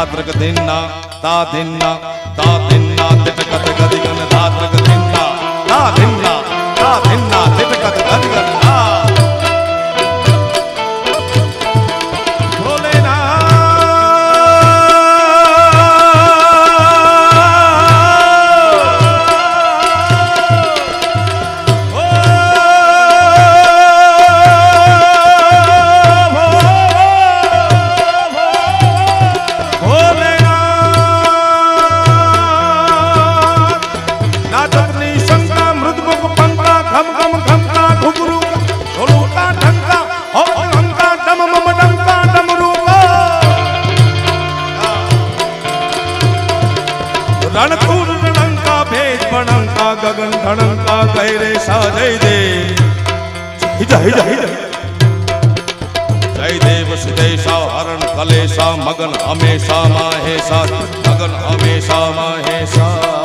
తాత్రక దిన్న తా దిన్న తా ગગન રે સા જય દે હિજા હિજા હિજા જય દેવ સુદેશા હરણ કલેશા મગન હમેશા માહેશા મગન હમેશા માહેશા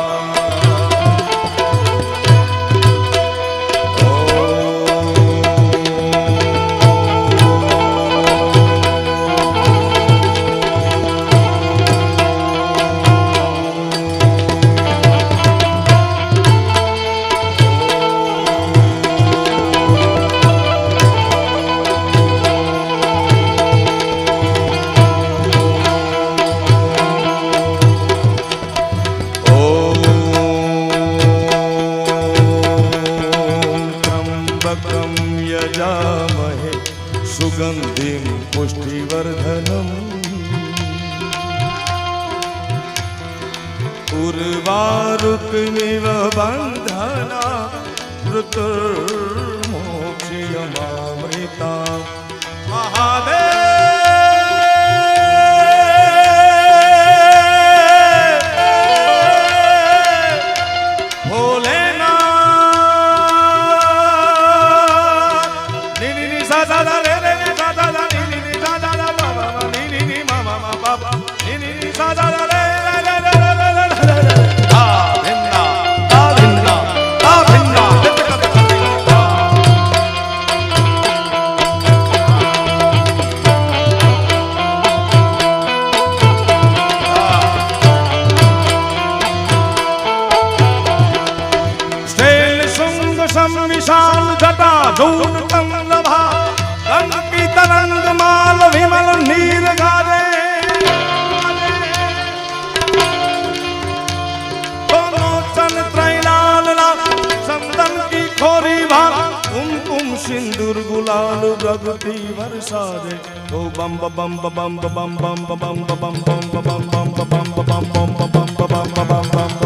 અગ્નિવ બંધના ઋતુર્મોક્ષયમામૃતા મહાદેવ সিন্দুর গুলাল প্রগতি বর্ষারে ও বম বম বম বম বম বম বম বম বম বম বম বম বম বম বম বম বম বম বম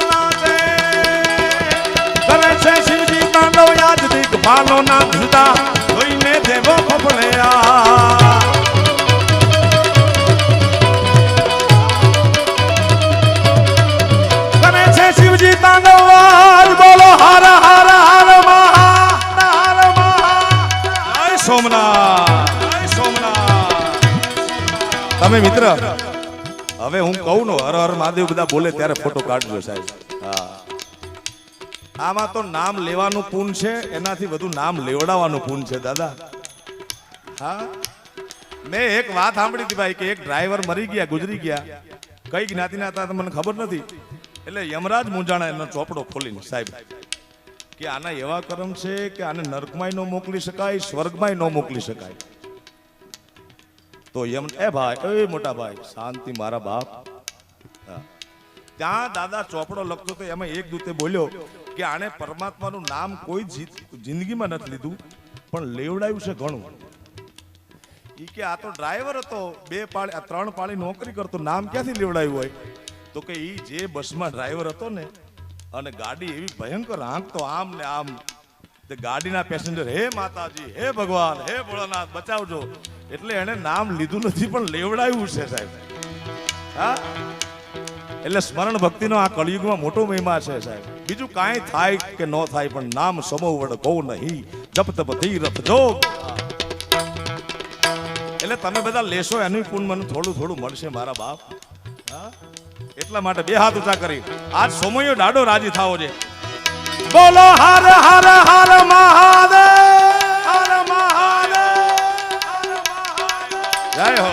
યાદ દીક ભાલો ના ધીતા જોઈને દેવો કરે છે શિવજી તાંડવ આજ બોલો હર હર હર મહા હર જય સોમનાથ જય સોમનાથ. તમે મિત્ર. હવે હું કહું ને હર હર મહાદેવ બધા બોલે ત્યારે ફોટો કાઢજો સાહેબ. આમાં તો નામ લેવાનું પૂન છે, એનાથી વધુ નામ લેવડાવવાનું પૂન છે, દાદા. હા? મેં એક વાત સાંભળી હતી ભાઈ કે એક ડ્રાઈવર મરી ગયા, ગુજરી ગયા. કઈ જ્ઞાતિના હતા મને ખબર નથી. એટલે યમરાજ મુંજાણા એનો ચોપડો ખોલીને, સાહેબ, કે આના એવા કર્મ છે કે આને નર્કમાંય ન મોકલી શકાય, સ્વર્ગમાંય ન મોકલી શકાય. તો યમ, એ ભાઈ, એ મોટા ભાઈ, શાંતિ મારા બાપ. ત્યાં દાદા ચોપડો લખતો તો એમાં એક દૂતે બોલ્યો કે આણે પરમાત્માનું નામ કોઈ જિંદગીમાં નથી લીધું, પણ લેવડાયું છે ઘણું. એ કે આ તો ડ્રાઈવર હતો, બે પાળી ત્રણ પાળી નોકરી કરતો, નામ ક્યાંથી લેવડાયું હોય? તો કે એ જે બસમાં ડ્રાઈવર હતો ને, અને ગાડી એવી ભયંકર હાંકતો આમ ને આમ. તે ગાડીના પેસેન્જર, હે માતાજી, હે ભગવાન, હે ભોળાનાથ, બચાવજો. એટલે એને નામ લીધું નથી, પણ લેવડાયું છે સાહેબ. હા? એટલે સ્મરણ ભક્તિનો આ કળિયુગમાં મોટો મહિમા છે સાહેબ. બીજું કાંઈ થાય કે ન થાય, પણ નામ સમો કહો નહીં. જપ તપ ધીરથ જોગ. એટલે તમે બધા લેશો એનું પૂન મને થોડું થોડું મળશે મારા બાપ. એટલા માટે બે હાથ ઊંચા કરી. આજ સમયો ડાડો રાજી થાવો છે. બોલો હર હર હર મહાદેવ હર મહાદેવ. જય હો.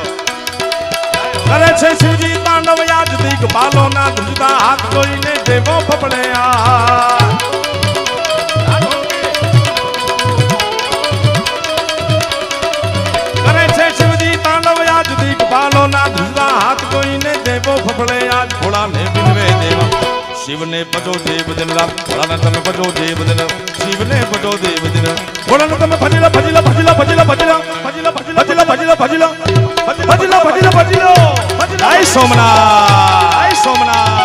કરે છે શિવજી તાંડવ યાદ દીક બાલો ના ધ્રુજતા હાથ જોઈને દેવો ફફડે આ કરે છે શિવજી તાંડવ આજ દીક બાલો ના ધ્રુજતા હાથ જોઈને દેવો ફફડે આજ ભોળાને બિનવે દેવા શિવને ભજો દેવ દિન રાત ભોળાને તમે ભજો દેવ દિન શિવને ભજો દેવ દિન ભોળાને તમે ભજીલા ભજીલા ભજીલા ભજીલા ભજીલા ભજીલા ભજીલા ભજીલા ભજીલા ભજીલા ભજીલા ભજીલા જય સોમનાથ. જય સોમનાથ.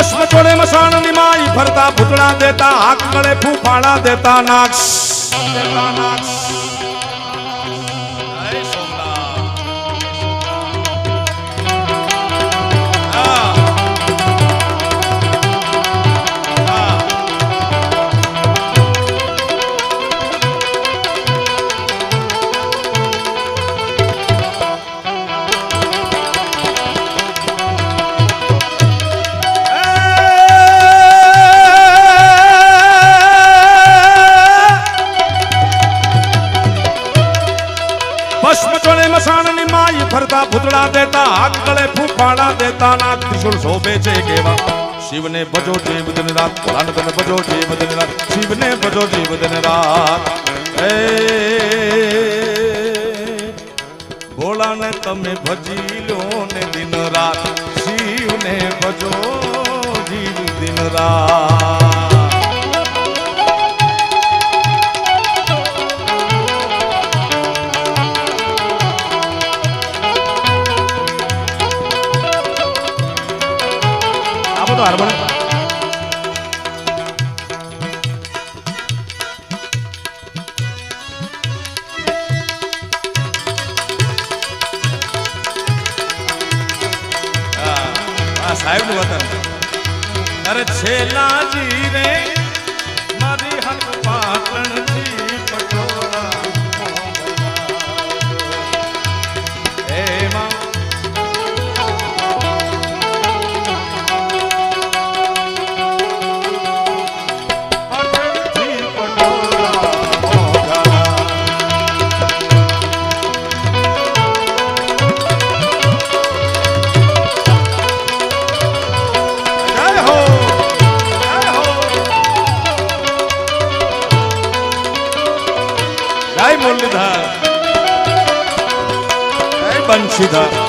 ભસ્મ ચોળે મસાણની માઈ ફરતા ભૂતળા દેતા હાથ ગળે ફૂફાડા દેતા નાક્ષ દેતા નાક્ષ માઈ ભૂતડા દેતા, હાથ ગળે ફૂફાડા દેતા ના ત્રિશુલ શોભે છે કેવા. શિવને ભજો જીવ દિન રાત તમે ભજો જીવ દિન રાત, શિવને ભજો જીવ દિન રાત. હે ભોળાને તમે ભજી લો ને દિન રાત, શિવને ભજો જીવ દિન રાત. તો હાર્મોનિયમ સાહેબનું વતન. અરે છેલા જી રે મારી હક પાટણ Sida.